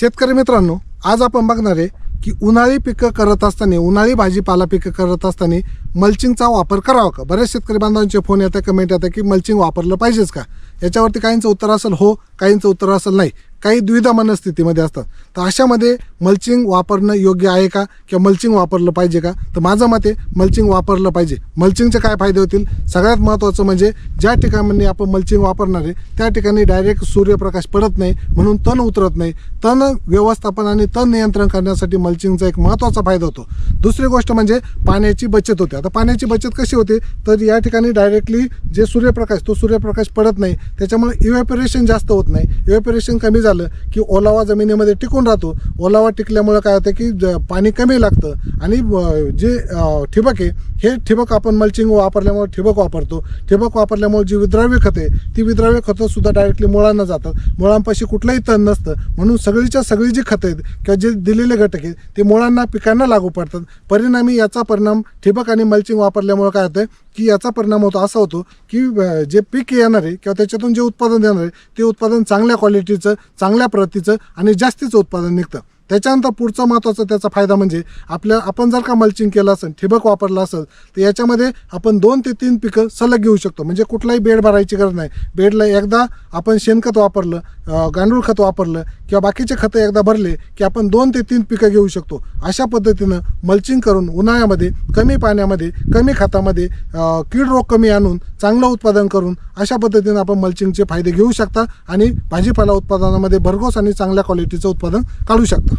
शेतकरी मित्रांनो आज आपण बघणार आहे की उन्हाळी पिकं करत असताना उन्हाळी भाजीपाला पिकं करत असताना मल्चिंगचा वापर करावा का? बरेच शेतकरी बांधवांचे फोन येतात कमेंट येतात की मल्चिंग वापरलं पाहिजेच का? याच्यावरती काहींचं उत्तर असेल हो काहींचं उत्तर असेल नाही. काही द्विधा मनस्थितीमध्ये असतात. तर अशामध्ये मल्चिंग वापरणं योग्य आहे का? किंवा मल्चिंग वापरलं पाहिजे का? तर माझं मते मल्चिंग वापरलं पाहिजे. मल्चिंगचे काय फायदे होतील? सगळ्यात महत्त्वाचं म्हणजे ज्या ठिकाणी आपण मल्चिंग वापरणार आहे त्या ठिकाणी डायरेक्ट सूर्यप्रकाश पडत नाही म्हणून तण उतरत नाही. तण व्यवस्थापन आणि तण नियंत्रण करण्यासाठी मल्चिंगचा एक महत्त्वाचा फायदा होतो. दुसरी गोष्ट म्हणजे पाण्याची बचत होते. आता पाण्याची बचत कशी होते? तर या ठिकाणी डायरेक्टली जे सूर्यप्रकाश तो सूर्यप्रकाश पडत नाही. त्याच्यामुळे इव्हॅपोरेशन जास्त होत नाही. इव्हॅपोरेशन कमी झालं की ओलावा जमिनीमध्ये टिकून राहतो. ओलावा टिकल्यामुळे काय होतं की ज- पाणी कमी लागतं. आणि जे ठिबक आहे हे ठिबक आपण मल्चिंग वापरल्यामुळे ठिबक वापरतो. ठिबक वापरल्यामुळे जी विद्राव्य खते आहे ती विद्राव्य खतं सुद्धा डायरेक्टली मुळांना जातात. मुळांपाशी कुठलंही तण नसतं. म्हणून सगळीच्या सगळी जी खतं आहेत किंवा जे दिलेले घटक आहेत ते मुळांना पिकांना लागू पडतात. परिणामी याचा परिणाम ठिबक आणि मल्चिंग वापरल्यामुळे काय होतं की याचा परिणाम होतो असा होतो की जे पीक येणार आहे किंवा त्याच्यातून जे उत्पादन येणार आहे ते उत्पादन चांगल्या क्वालिटीचं चांगल्या प्रतीचं आणि जास्तीचं उत्पादन निघतं. त्याच्यानंतर पुढचा महत्त्वाचा त्याचा फायदा म्हणजे आपल्या आपण जर का मल्चिंग केलं असेल ठिबक वापरलं असेल तर याच्यामध्ये आपण दोन ते तीन पिकं सलग घेऊ शकतो. म्हणजे कुठलाही बेड भरायची गरज नाही. बेडला एकदा आपण शेणखत वापरलं गांडूळ खत वापरलं किंवा बाकीचे खतं एकदा भरले की आपण दोन ते तीन पिकं घेऊ शकतो. अशा पद्धतीनं मल्चिंग करून उन्हाळ्यामध्ये कमी पाण्यामध्ये कमी खतामध्ये कीड रोग कमी आणून चांगलं उत्पादन करून अशा पद्धतीनं आपण मल्चिंगचे फायदे घेऊ शकता आणि भाजीपाला उत्पादनामध्ये भरघोस आणि चांगल्या क्वालिटीचं उत्पादन काढू शकता.